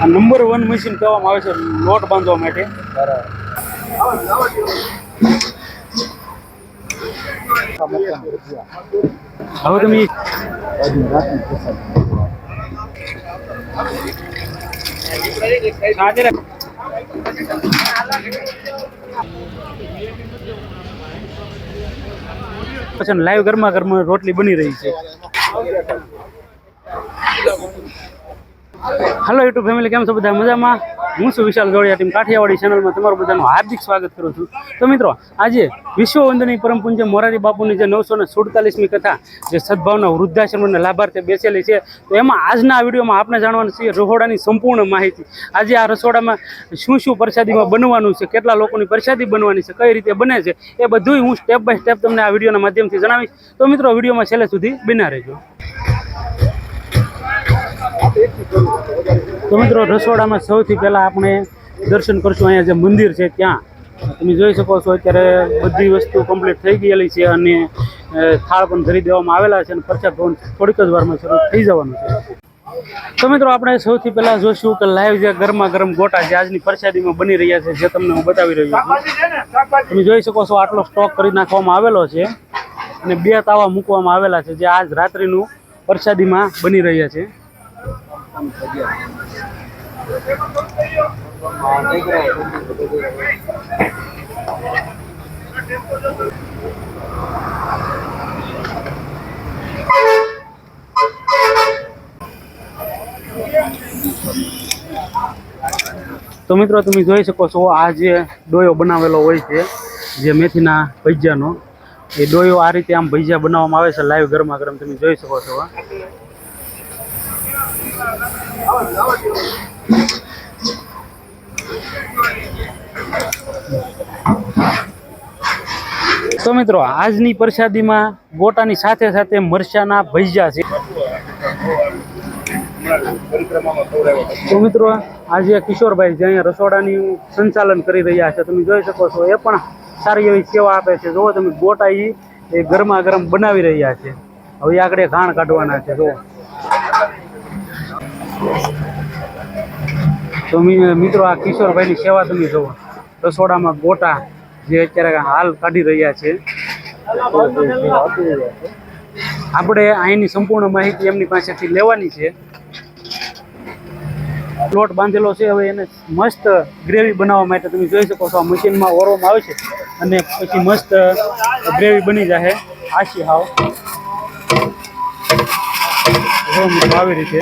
આ number one machine કહેવામાં આવે છે, લોટ બાંધવા માટે. હવે તમે પછી લાઈવ ગરમા ગરમા રોટલી બની રહી છે. હાલો યુટ્યુબ ફેમિલી કેમ છો બધા? મજામાં? હું છું વિશાલ જોડિયા ટીમ કાઠિયાવાડી ચેનલમાં તમારું બધાનું હાર્દિક સ્વાગત કરું છું. તો મિત્રો, આજે વિશ્વ વંદની પરમ મોરારી બાપુની જે નવસો ને સુડતાલીસમી કથા, જે સદભાવના વૃદ્ધાશ્રમને લાભાર્થે બેસેલી છે, તો એમાં આજના વિડીયોમાં આપણે જાણવાનું છે રસોડાની સંપૂર્ણ માહિતી. આજે આ રસોડામાં શું શું પ્રસાદીમાં બનવાનું છે, કેટલા લોકોની પ્રસાદી બનવાની છે, કઈ રીતે બને છે, એ બધું હું સ્ટેપ બાય સ્ટેપ તમને આ વિડીયોના માધ્યમથી જણાવીશ. તો મિત્રો, વિડીયોમાં છેલ્લે સુધી બિના રહેજો. તો મિત્રો, રસોડામાં સૌથી પહેલાં આપણે દર્શન કરશું. અહીંયા જે મંદિર છે ત્યાં. તમે જોઈ શકો છો, અત્યારે બધી વસ્તુ કમ્પ્લીટ થઈ ગયેલી છે અને થાળ પણ ધરી દેવામાં આવેલા છે અને પ્રસાદ ભવન થોડીક જ વારમાં શરૂ થઈ જવાનું છે. તો મિત્રો, આપણે સૌથી પહેલાં જોઈશું કે લાઈવ જે ગરમા ગરમ ગોટા જે આજની પરસાદીમાં બની રહ્યા છે, જે તમને હું બતાવી રહ્યો છું. તમે જોઈ શકો છો, આટલો સ્ટોક કરી નાખવામાં આવેલો છે અને બે તાવા મૂકવામાં આવેલા છે, જે આજ રાત્રિનું પ્રસાદીમાં બની રહ્યા છે. તો મિત્રો, તમે જોઈ શકો છો, આ જે ડોયો બનાવેલો હોય છે, જે મેથીના ભજીયાનો, એ ડોયો આ રીતે આમ ભજીયા બનાવવામાં આવે છે લાઈવ ગરમા ગરમ તમે જોઈ શકો છો. તો મિત્રો, આજની પ્રસાદીમાં ગોટાની સાથે સાથે મરચાના ભજીયા છે. તો મિત્રો, આજે કિશોરભાઈ જે અહીંયા રસોડાની સંચાલન કરી રહ્યા છે, તમે જોઈ શકો છો, એ પણ સારી એવી સેવા આપે છે. જુઓ તમે ગોટા એ ગરમા ગરમ બનાવી રહ્યા છે. હવે આગળ ઘાણ કાઢવાના છે, જુઓ. તો મિત્રો, આ કિશોરભાઈની સેવા તમે જુઓ. રસોડામાં ગોટા જે અત્યારે હાલ કાઢી રહ્યા છે. આપણે અહીંની સંપૂર્ણ માહિતી એમની પાસેથી લેવાની છે. પ્લોટ બાંધેલો છે. હવે એને મસ્ત ગ્રેવી બનાવવા માટે તમે જોઈ શકો છો, આ મશીનમાં ઓરવામાં આવે છે અને પછી મસ્ત ગ્રેવી બની જાય આશી હાવ. આવી રીતે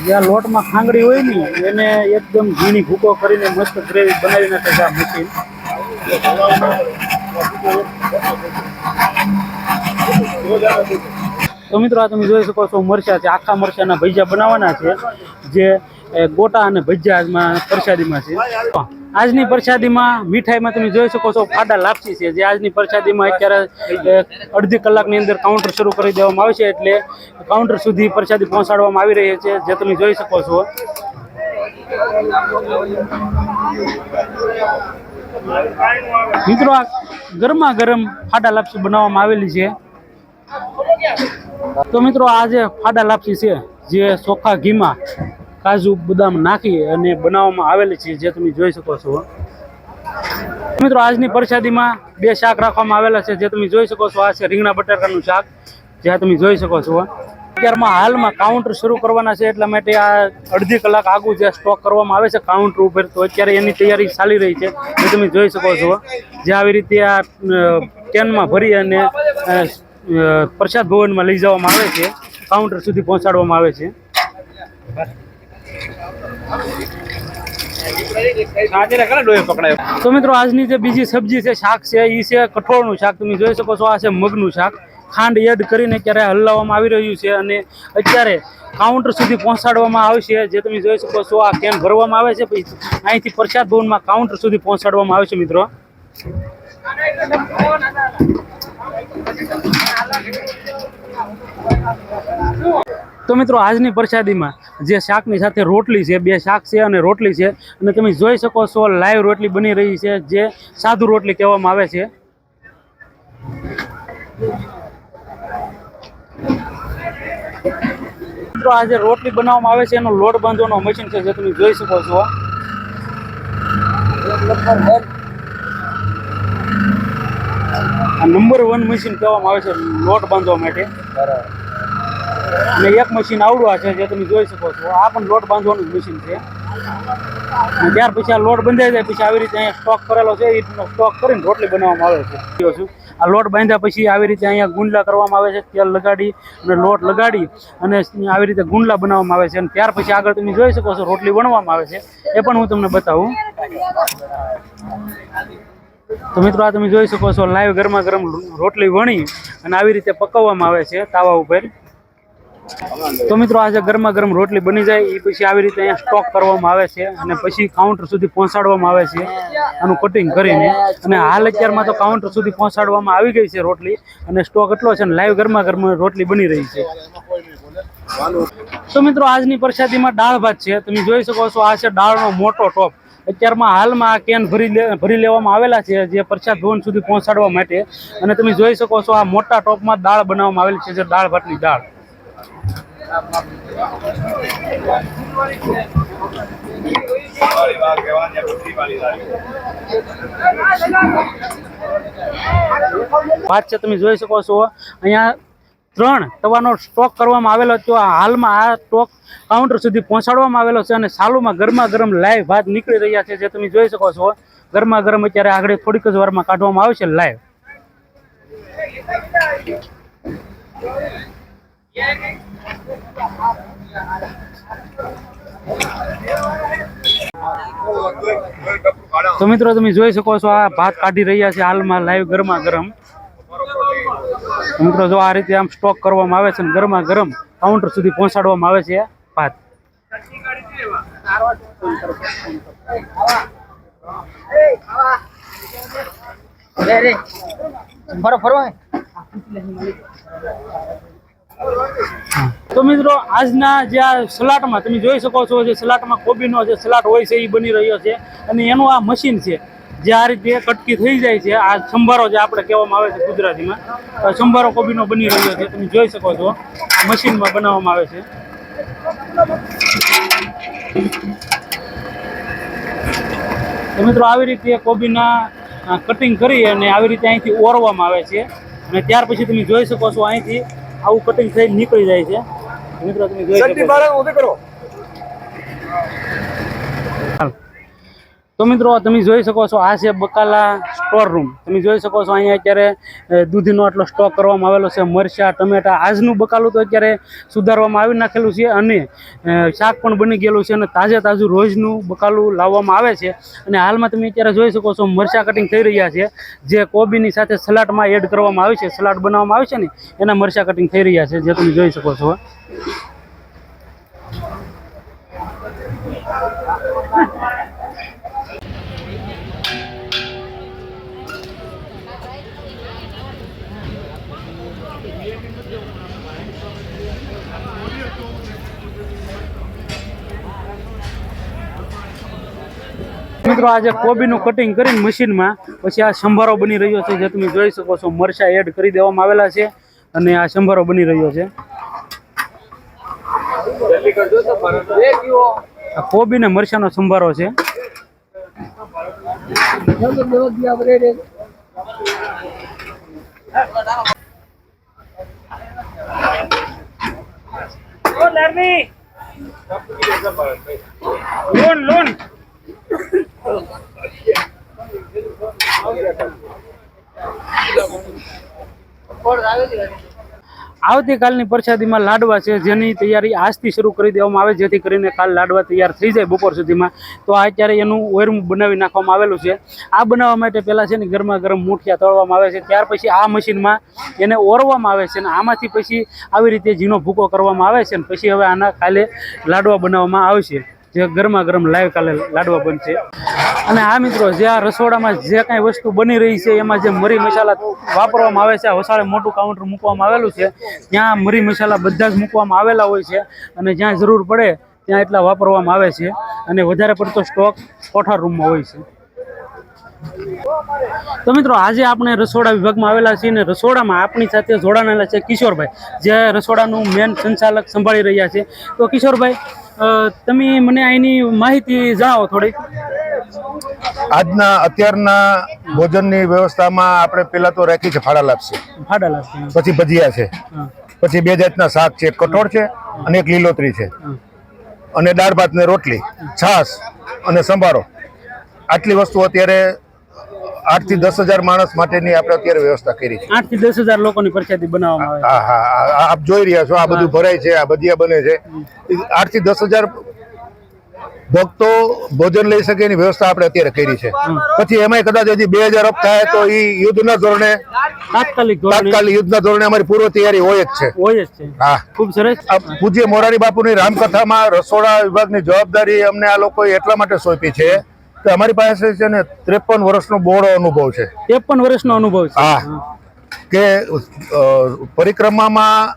જ્યાં લોટમાં ખાંગડી હોય ને, એને એકદમ ઝીણી ભૂકો કરીને મસ્ત ગ્રેવી બનાવી નાખે છે આ મશીન તો મિત્રો આ તમે જોઈ શકો છો મરચા છે. આખા મરચાના ભજીયા બનાવવાના છે. જે ગોટા અને ભજીયામાં પ્રસાદીમાં છે. આજની પ્રસાદીમાં મીઠાઈમાં તમે જોઈ શકો છો ફાડા લાપસી છે. જે આજની પ્રસાદીમાં અત્યારે અડધી કલાકની અંદર કાઉન્ટર શરૂ કરી દેવામાં આવશે એટલે કાઉન્ટર સુધી પ્રસાદી પહોંચાડવામાં આવી રહી છે. જે તમે જોઈ શકો છો. મિત્રો આ ગરમા ગરમ ફાડા લાપસી બનાવવામાં આવેલી છે. તો મિત્રો આ જે ફાડા લાપસી છે, જે ચોખા ઘીમાં કાજુ બદામ નાખી અને બનાવવામાં આવેલી છે, જે તમે જોઈ શકો છો. મિત્રો આજની પ્રસાદીમાં બે શાક રાખવામાં આવેલા છે, જે તમે જોઈ શકો છો, આ છે રીંગણા બટાકાનું શાક, જે તમે જોઈ શકો છો. અત્યારમાં હાલમાં કાઉન્ટર શરૂ કરવાના છે, એટલા માટે આ અડધી કલાક આગળ જે સ્ટોક કરવામાં આવે છે, કાઉન્ટર ઉપર, તો અત્યારે એની તૈયારી ચાલી રહી છે, જે તમે જોઈ શકો છો. જે આવી રીતે આ કેનમાં ભરી અને પ્રસાદ ભવનમાં લઈ જવામાં આવે છે. કાઉન્ટર સુધી પહોંચાડવામાં આવે છે. તો મિત્રો આજની જે બીજી સબ્જી છે શાક છે એ છે કઠોળનું શાક. તમે જોઈ શકો છો આ છે મગનું શાક. ખાંડ એડ કરીને ક્યારે હલાવવામાં આવી રહ્યું છે અને અત્યારે કાઉન્ટર સુધી પહોંચાડવામાં આવશે. જે તમે જોઈ શકો છો આ કેન ભરવામાં આવે છે પછી અહીંથી પ્રસાદ ભવનમાં કાઉન્ટર સુધી પહોંચાડવામાં આવે છે મિત્રો. તો મિત્રો, આજની પ્રસાદીમાં જે શાકની સાથે રોટલી છે, બે શાક છે અને રોટલી છે, અને તમે જોઈ શકો છો, લાઈવ રોટલી બની રહી છે, જે સાદુ રોટલી કહેવામાં આવે છે. મિત્રો આજે રોટલી બનાવવામાં આવે છે, એનો લોટ બાંધવાનો મશીન છે, જે તમે જોઈ શકો છો. આ નંબર વન મશીન કહેવામાં આવે છે, લોટ બાંધવા માટે. અને એક મશીન આવડું આ છે, જે તમે જોઈ શકો છો. આ પણ લોટ બાંધવાનું મશીન છે. અને ત્યાર પછી આ લોટ બંધાઈ જાય, પછી આવી રીતે અહીંયા સ્ટોક કરેલો છે, એ સ્ટોક કરીને રોટલી બનાવવામાં આવે છે. કહો છું. આ લોટ બાંધ્યા પછી આવી રીતે અહીંયા ગુંડલા કરવામાં આવે છે, તેલ લગાડી અને લોટ લગાડી અને આવી રીતે ગુંડલા બનાવવામાં આવે છે. અને ત્યાર પછી આગળ તમે જોઈ શકો છો, રોટલી વણવામાં આવે છે. એ પણ હું તમને બતાવું. તો મિત્રો આ તમે જોઈ શકો છો લાઈવ ગરમા ગરમ રોટલી વણી અને આવી રીતે પકવવામાં આવે છે તાવા ઉપર. તો મિત્રો આજે ગરમા ગરમ રોટલી બની જાય એ પછી આવી રીતે અહીંયા સ્ટોક કરવામાં આવે છે અને પછી કાઉન્ટર સુધી પહોંચાડવામાં આવે છે આનું કટિંગ કરીને. અને હાલ અત્યારમાં તો કાઉન્ટર સુધી પહોંચાડવામાં આવી ગઈ છે રોટલી અને સ્ટોક એટલો છે ને લાઈવ ગરમા ગરમ રોટલી બની રહી છે. તો મિત્રો આજની પ્રસાદીમાં દાળ ભાત છે. તમે જોઈ શકો છો આ છે દાળનો મોટો ટોપ. અત્યારમાં હાલમાં આ કેન ભરી ભરી લેવામાં આવેલા છે, જે પ્રસાદ ભવન સુધી પહોંચાડવા માટે. અને તમે જોઈ શકો છો, આ મોટા ટોપમાં દાળ બનાવવામાં આવેલી છે, જે દાળ ભાતની દાળ. ભાત છે, તમે જોઈ શકો છો. અહીંયા ત્રણ તવાનો સ્ટોક કરવામાં આવેલો હતો. હાલમાં આ સ્ટોક કાઉન્ટર સુધી પહોંચાડવામાં આવેલો છે અને સાલુમાં ગરમા ગરમ લાઈવ ભાત નીકળી રહ્યા છે, જે તમે જોઈ શકો છો. ગરમા ગરમ અત્યારે આગળ થોડીક જ વારમાં કાઢવામાં આવે છે લાઈવ તો મિત્રો, તમે જોઈ શકો છો આ ભાત કાઢી રહ્યા છે હાલમાં લાઈવ ગરમા ગરમ મિત્રો જો આ રીતે આમ સ્ટોક કરવામાં આવે છે અને ગરમા ગરમ કાઉન્ટર સુધી પહોંચાડવામાં આવે છે ભાત. તો મિત્રો આજના જે આ સલાડમાં તમે જોઈ શકો છો જે સલાડમાં કોબીનો જે સલાડ હોય છે એ બની રહ્યો છે. અને એનું આ મશીન છે. જે આ રીતે કટકી થઈ જાય છે આ સંભારો જે આપણે કહેવામાં આવે છે ગુજરાતીમાં સંભારો કોબીનો બની રહ્યો છે તમે જોઈ શકો છો આ મશીનમાં બનાવવામાં આવે છે. તો મિત્રો આવી રીતે કોબીના કટિંગ કરી અને આવી રીતે અહીંથી ઓરવામાં આવે છે. અને ત્યાર પછી તમે જોઈ શકો છો અહીંથી આવું કટિંગ થઈ નીકળી જાય છે. મિત્રો તમે જોઈ શકો. તો મિત્રો, તમે જોઈ શકો છો, આ છે બકાલા સ્ટોર રૂમ તમે જોઈ શકો છો, અહીંયા અત્યારે દૂધીનો આટલો સ્ટોક કરવામાં આવેલો છે, મરચા, ટમેટા, આજનું બકાલું તો અત્યારે સુધારવામાં આવી નાખેલું છે અને શાક પણ બની ગયેલું છે અને તાજે તાજું રોજનું બકાલું લાવવામાં આવે છે. અને હાલમાં તમે અત્યારે જોઈ શકો છો, મરચા કટિંગ થઈ રહ્યા છે. જે કોબીની સાથે સલાડમાં એડ કરવામાં આવે છે, સલાડ બનાવવામાં આવે છે ને, એના મરચા કટિંગ થઈ રહ્યા છે, જે તમે જોઈ શકો છો. મિત્રો, આજે કોબીનું કટિંગ કરીને મશીનમાં પછી આ સંભારો બની રહ્યો છે, જે તમે જોઈ શકો છો, મરચા એડ કરી દેવામાં આવેલા છે અને આ સંભારો બની રહ્યો છે. કોબી ને મરચાનો સંભારો છે. લોન લોન આવતીકાલની પ્રસાદીમાં લાડવા છે, જેની તૈયારી આજથી શરૂ કરી દેવામાં આવે, જેથી કરીને કાલ લાડવા તૈયાર થઈ જાય બપોર સુધીમાં. તો આ અત્યારે એનું ઓયરું બનાવી નાખવામાં આવેલું છે. આ બનાવવા માટે પહેલાં છે ને ગરમા ગરમ મૂઠિયા તળવામાં આવે છે. ત્યાર પછી આ મશીનમાં એને ઓરવામાં આવે છે અને આમાંથી પછી આવી રીતે ઝીણો ભૂકો કરવામાં આવે છે અને પછી હવે આના કાલે લાડવા બનાવવામાં આવશે. જે ગરમા ગરમ લાઈવ કાલે લાડવા બનશે. અને આ મિત્રો, જે આ રસોડામાં જે કાંઈ વસ્તુ બની રહી છે, એમાં જે મરી મસાલા વાપરવામાં આવે છે, આ વસાડે મોટું કાઉન્ટર મૂકવામાં આવેલું છે, ત્યાં મરી મસાલા બધા જ મૂકવામાં આવેલા હોય છે, અને જ્યાં જરૂર પડે ત્યાં એટલા વાપરવામાં આવે છે, અને વધારે પડતો સ્ટોક કોઠાર રૂમમાં હોય છે. તો મિત્રો, આજે આપણે રસોડા વિભાગમાં આવેલા છીએ, અને રસોડામાં આપણી સાથે જોડાયેલા છે કિશોરભાઈ, જે રસોડાનું મેન સંચાલક સંભાળી રહ્યા છે. તો કિશોરભાઈ તમે મને અહીંની માહિતી જણાવો થોડીક. આજના અત્યારના ભોજનની વ્યવસ્થામાં આપણે પેલા તો રાખી છે ફાળા લાપસી. ફાડા લાગશે પછી ભજીયા છે. પછી બે જાતના શાક છે કઠોળ છે અને એક લીલોતરી છે. અને દાળ ભાત ને રોટલી છાશ અને સંભારો. આટલી વસ્તુ અત્યારે આઠથી દસ હજાર માણસ માટેની આપણે અત્યારે વ્યવસ્થા કરી છે. આઠથી દસ હજાર લોકોની પ્રખ્યાતિ બનાવવામાં આવે હા આપ જોઈ રહ્યા છો આ બધું ભરાય છે આ ભજીયા બને છે. આઠથી દસ હજાર ભક્તો ભોજન લઈ શકે એની વ્યવસ્થા આપણે અત્યારે કરી છે. પછી એમાંય કદાચ હજી બે હજાર અપ થાય તો એ યુદ્ધના ધોરણે તાત્કાલિક તાત્કાલિક યુદ્ધના ધોરણે અમારી પૂર્વ તૈયારી હોય જ છે. હોય જ છે. હા. ખૂબ સરસ. પૂજ્ય મોરારી બાપુની રામકથામાં રસોડા વિભાગની જવાબદારી અમને આ લોકોએ એટલા માટે સોંપી છે કે અમારી પાસે છે ને ત્રેપન વર્ષનો બોળો અનુભવ છે. ત્રેપન વર્ષનો અનુભવ છે. હા. કે પરિક્રમામાં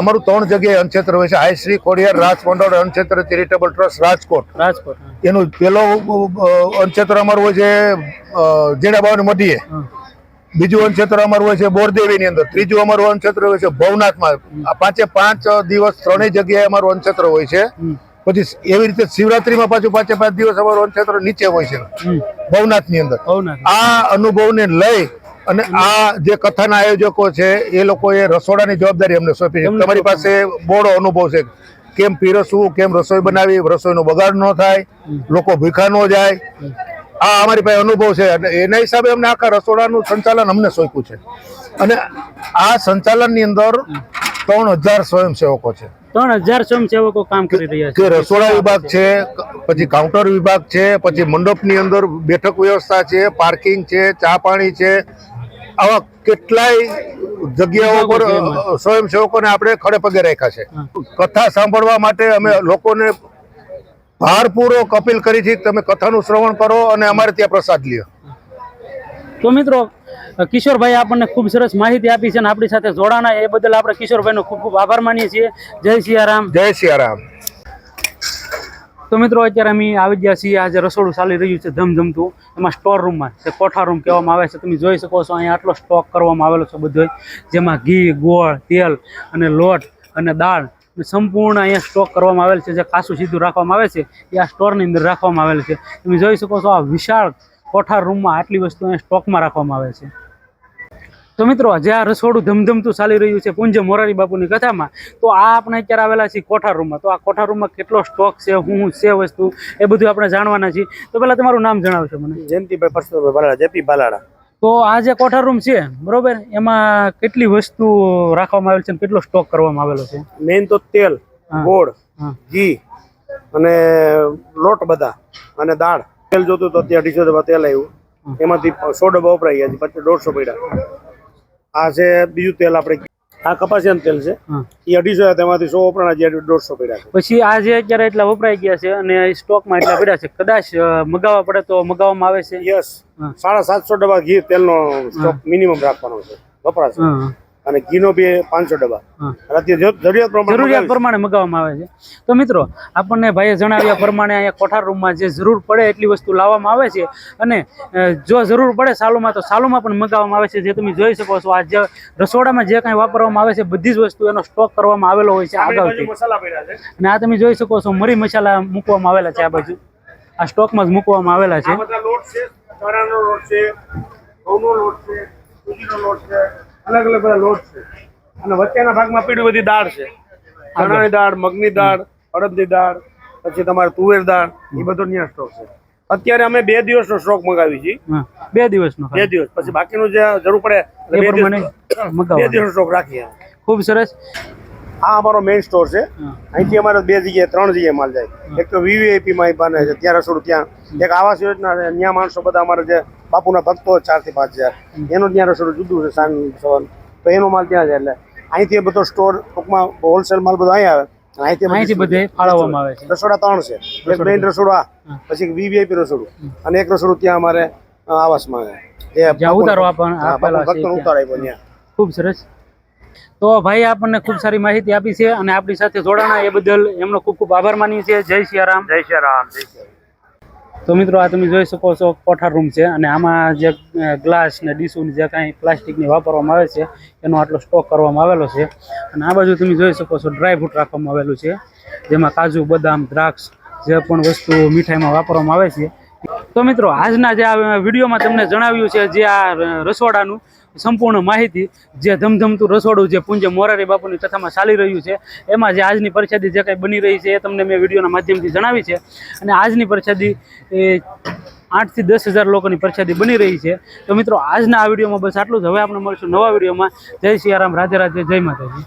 અમારું ત્રણ જગ્યાએ અનક્ષેત્ર હોય છે. આઈ શ્રી ખોડિયાર રાજ મંડળ અનક્ષેત્ર ચેરિટેબલ ટ્રસ્ટ રાજકોટ. રાજકોટ. એનું પેલો અનક્ષેત્ર અમારું હોય છે જેડાબાવન જેડા મઢીએ બીજું અનક્ષેત્ર અમારું હોય છે બોરદેવીની અંદર. ત્રીજું અમારું અનક્ષેત્ર હોય છે ભવનાથમાં. આ પાંચે પાંચ દિવસ ત્રણેય જગ્યાએ અમારું અનક્ષેત્ર હોય છે. પછી એવી રીતે શિવરાત્રીમાં પાછું પાંચે પાંચ દિવસ અમારું વનક્ષેત્ર નીચે હોય છે. ભવનાથની અંદર. આ અનુભવને લઈ અને આ જે કથાના આયોજકો છે એ લોકોએ રસોડાની જવાબદારી અમને સોંપી છે. તમારી પાસે બોડો અનુભવ છે. કેમ પીરસવું કેમ રસોઈ બનાવી રસોઈનો બગાડ ન થાય લોકો ભૂખા ન જાય. આ અમારી પાસે અનુભવ છે. અને એના હિસાબે અમને આખા રસોડાનું સંચાલન અમને સોંપ્યું છે. અને આ સંચાલનની અંદર ત્રણ હજાર સ્વયંસેવકો છે. ત્રણ હજાર સ્વયંસેવકો કામ કરી રહ્યા છે. રસોડા વિભાગ છે પછી કાઉન્ટર વિભાગ છે પછી મંડપની અંદર બેઠક વ્યવસ્થા છે પાર્કિંગ છે ચા પાણી છે. આવા કેટલાય જગ્યાઓ પર સ્વયંસેવકોને આપણે ખડે પગે રાખ્યા છે. કથા સાંભળવા માટે અમે લોકોને ભારપૂર્વક અપીલ કરી છે તમે કથાનું શ્રવણ કરો અને અમારે ત્યાં પ્રસાદ લ્યો. તો મિત્રો કિશોરભાઈ આપણને ખૂબ સરસ માહિતી આપી છે અને આપણી સાથે જોડાણા એ બદલ આપણે કિશોરભાઈનો ખૂબ ખૂબ આભાર માનીએ છીએ. જય સિયારામ. જય સિયારામ. તો મિત્રો અત્યારે અમે આવી ગયા છીએ. આજે રસોડું ચાલી રહ્યું છે ધમધમતું. એમાં સ્ટોર રૂમમાં જે કોઠા રૂમ કહેવામાં આવે છે. તમે જોઈ શકો છો અહીંયા આટલો સ્ટોક કરવામાં આવેલો છે બધો જેમાં ઘી ગોળ તેલ અને લોટ અને દાળ સંપૂર્ણ અહીંયા સ્ટોક કરવામાં આવેલ છે. જે કાસું સીધું રાખવામાં આવે છે એ આ સ્ટોરની અંદર રાખવામાં આવેલ છે. તમે જોઈ શકો છો આ વિશાળ કોઠાર રૂમમાં આટલી વસ્તુ અહીંયા સ્ટોકમાં રાખવામાં આવે છે. તો મિત્રો જે આ રસોડું ધમધમતું ચાલી રહ્યું છે પૂંજ મોરારી બાપુની કથામાં. તો આ આપણે અત્યારે આવેલા છીએ કોઠાર રૂમમાં. તો આ કોઠાર રૂમમાં કેટલો સ્ટોક છે હું છે વસ્તુ એ બધું આપણે જાણવાના છીએ. તો પહેલાં તમારું નામ જણાવશો મને. જયંતિભાઈ પરસોભાઈ બાલાડા જેપી બાલાડા. તો આ જે કોઠાર રૂમ છે બરોબર એમાં કેટલી વસ્તુ રાખવામાં આવેલ છે અને કેટલો સ્ટોક કરવામાં આવેલો છે? મેઇન તો તેલ ગોળ ઘી અને લોટ બધા અને દાળ. તેલ જોતું તો અત્યારે અઢીસો ડબ્બા તેલ આવ્યું. એમાંથી સો ડબ્બા વપરાઈ ગયા છે પછી દોઢસો પડ્યા. આ છે બીજું તેલ આપણે આ કપાસિયાનું તેલ છે. એ અઢીસો તેમાંથી સો વપરાણા જે દોઢસો પડ્યા છે. પછી આ જે અત્યારે એટલા વપરાઈ ગયા છે અને સ્ટોકમાં એટલા પડ્યા છે કદાચ મગાવવા પડે તો મગાવવામાં આવે છે? યસ. સાડા સાતસો ડબ્બા ઘી તેલનો સ્ટોક મિનિમમ રાખવાનો છે. વપરાશ. અને ઘીનો બી પાંચસો ડબ્બા. જરૂરિયાત પ્રમાણે જરૂરિયાત પ્રમાણે મગાવવામાં આવે છે. તો મિત્રો આપણને ભાઈએ જણાવ્યા પ્રમાણે અહીંયા કોઠાર રૂમમાં જે જરૂર પડે એટલી વસ્તુ લાવવામાં આવે છે. અને જો જરૂર પડે સાલુમાં તો સાલુમાં પણ મગાવવામાં આવે છે. જે તમે જોઈ શકો છો આ જે રસોડામાં જે કાંઈ વાપરવામાં આવે છે બધી જ વસ્તુ એનો સ્ટોક કરવામાં આવેલો હોય છે આગળથી. અને આ તમે જોઈ શકો છો મરી મસાલા મૂકવામાં આવેલા છે આ બાજુ. આ સ્ટોકમાં જ મૂકવામાં આવેલા છે. બધા લોટ છે લોટ છે ઘઉંનો લોટ છે સૂજીનો લોટ છે અલગ અલગ બધા લોટ છે. અને વચ્ચેના ભાગમાં પીળી બધી દાળ છે. ચણાની દાળ મગની દાળ અડદની દાળ પછી તમારે તુવેર દાળ એ બધો ત્યાં સ્ટોક છે. અત્યારે અમે બે દિવસનો સ્ટોક મગાવી છીએ. બે દિવસનો બે દિવસ. પછી બાકીનું જે જરૂર પડે બે દિવસ દિવસનો સ્ટોક રાખીએ ખૂબ સરસ. આ અમારો મેઇન સ્ટોર છે. અહીંથી અમારે બે જગ્યાએ ત્રણ જગ્યાએ માલ જાય. એક તો વીવીઆઈપી માં બને છે. ત્યાં રસોડું ત્યાં. એક આવાસ યોજના છે. ત્યાં માણસો બધા અમારે જે બાપુના ભક્તો ચારથી પાંચ હજાર. એનું ત્યાં રસોડું જુદું છે સાંજ સવાર તો એનો માલ ત્યાં જાય એટલે અહીંથી બધો સ્ટોર ટૂંકમાં હોલસેલ માલ બધો અહીં આવે. અહીંથી અહીંથી બધે ફાળવવામાં આવે છે. રસોડા ત્રણ છે. એક મેઇન રસોડું આ પછી વીવીઆઈપી રસોડું. અને એક રસોડું ત્યાં અમારે આવાસમાં છે. ઉતારો આપણ હા, આપેલા છે ભક્તોનો ત્યાં. ઉતારો આપ્યો ત્યાં. ખૂબ સરસ. તો ભાઈ આપણને ખૂબ સારી માહિતી આપી છે અને આપણી સાથે જોડાણા એ બદલ એમનો ખૂબ ખૂબ આભાર માનીએ છીએ. જય સિયારામ. જય શ્રી રામ જય શ્રી રામ તો મિત્રો આ તમે જોઈ શકો છો, કોઠાર રૂમ છે અને આમાં જે ગ્લાસ ને ડીશું જે કાંઈ પ્લાસ્ટિકની વાપરવામાં આવે છે, એનો આટલો સ્ટોક કરવામાં આવેલો છે. અને આ બાજુ તમે જોઈ શકો છો ડ્રાય ફ્રૂટ રાખવામાં આવેલું છે, જેમાં કાજુ, બદામ, દ્રાક્ષ જે પણ વસ્તુ મીઠાઈમાં વાપરવામાં આવે છે. તો મિત્રો, આજના જે આ વિડીયોમાં તમને જણાવ્યું છે, જે આ રસોડાનું સંપૂર્ણ માહિતી જે ધમધમતું રસોડું જે પૂંજ્ય મોરારી બાપુની કથામાં ચાલી રહ્યું છે, એમાં જે આજની પરિસ્થિતિ જે કંઈ બની રહી છે એ તમને મેં વિડીયોના માધ્યમથી જણાવી છે. અને આજની એ આઠથી દસ હજાર લોકોની પરછાદી બની રહી છે. તો મિત્રો, આજના આ વિડીયોમાં બસ આટલું જ. હવે આપણે મળશું નવા વિડીયોમાં. જય સિયારામ રાધે રાધે, જય માતાજી.